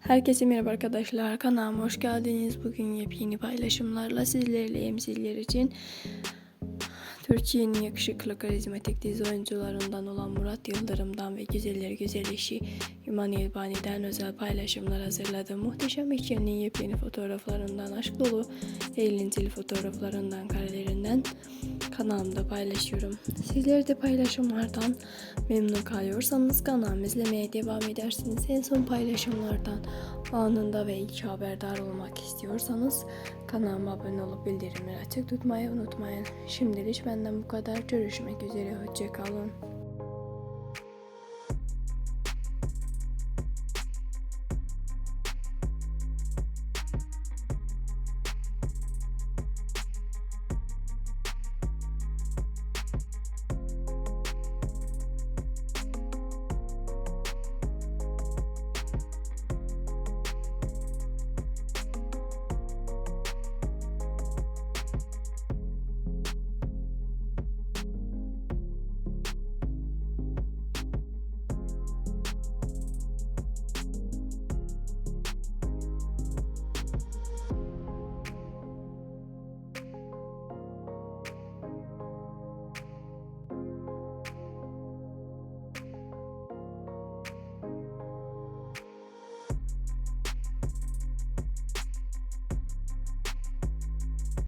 Herkese merhaba arkadaşlar. Kanalıma hoş geldiniz. Bugün yepyeni paylaşımlarla sizlerleyim. Sizler için Türkiye'nin yakışıklı karizmatik dizi oyuncularından olan Murat Yıldırım'dan ve güzeller güzel eşi Yuman İlbani'den özel paylaşımlar hazırladım. Muhteşem ikilinin yepyeni fotoğraflarından, aşk dolu eğlenceli fotoğraflarından, karelerinden kanalımda paylaşıyorum. Sizler de paylaşımlardan memnun kalıyorsanız kanalımı izlemeye devam edersiniz. En son paylaşımlardan anında ve ilk haberdar olmak istiyorsanız kanalıma abone olup bildirimleri açık tutmayı unutmayın. Şimdilik benden bu kadar. Görüşmek üzere. Hoşçakalın.